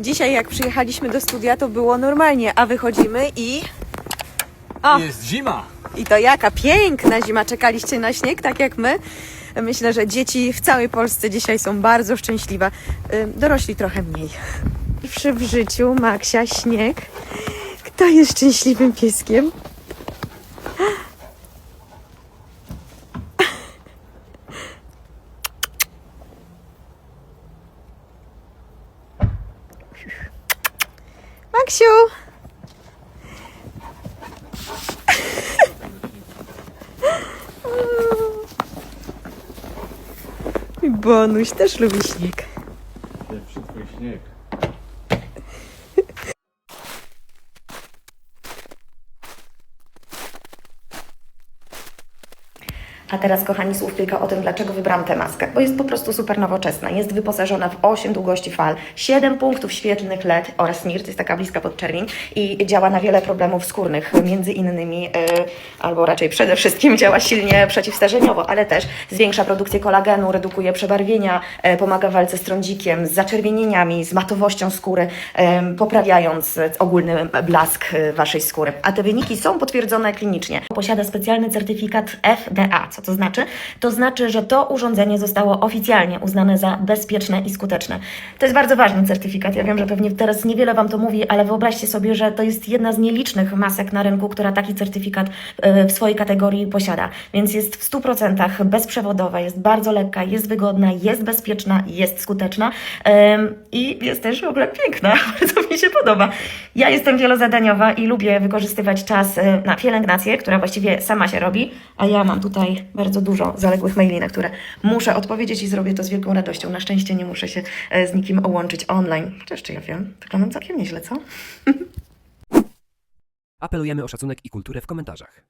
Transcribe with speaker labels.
Speaker 1: Dzisiaj jak przyjechaliśmy do studia to było normalnie, a wychodzimy i... O,
Speaker 2: Jest zima!
Speaker 1: i to jaka piękna zima. Czekaliście na śnieg, tak jak my. Myślę, że dzieci w całej Polsce dzisiaj są bardzo szczęśliwe. Dorośli trochę mniej. Pierwszy w życiu Maksia śnieg. Kto jest szczęśliwym pieskiem? Maksiu! Bonuś też lubi śnieg.
Speaker 2: Śnieg.
Speaker 3: A teraz, kochani, słów kilka o tym, dlaczego wybrałam tę maskę. Bo jest po prostu super nowoczesna. Jest wyposażona w 8 długości fal, 7 punktów świetlnych LED oraz NIR, to jest taka bliska podczerwień i działa na wiele problemów skórnych, między innymi, yy, albo raczej przede wszystkim działa silnie przeciwstarzeniowo, ale też zwiększa produkcję kolagenu, redukuje przebarwienia, yy, pomaga w walce z trądzikiem, z zaczerwienieniami, z matowością skóry, yy, poprawiając ogólny blask Waszej skóry. A te wyniki są potwierdzone klinicznie. Posiada specjalny certyfikat FDA. Co to znaczy? To znaczy, że to urządzenie zostało oficjalnie uznane za bezpieczne i skuteczne. To jest bardzo ważny certyfikat. Ja wiem, że pewnie teraz niewiele Wam to mówi, ale wyobraźcie sobie, że to jest jedna z nielicznych masek na rynku, która taki certyfikat e, w swojej kategorii posiada. Więc jest w 100% bezprzewodowa, jest bardzo lekka, jest wygodna, jest bezpieczna, jest skuteczna i jest też w ogóle piękna. Bardzo mi się podoba. Ja jestem wielozadaniowa i lubię wykorzystywać czas e, na pielęgnację, która właściwie sama się robi, a ja mam tutaj bardzo dużo zaległych maili, na które muszę odpowiedzieć i zrobię to z wielką radością. Na szczęście nie muszę się e, z nikim łączyć online. Chociaż czy ja wiem, wyglądam całkiem nieźle, co?
Speaker 4: Apelujemy o szacunek i kulturę w komentarzach.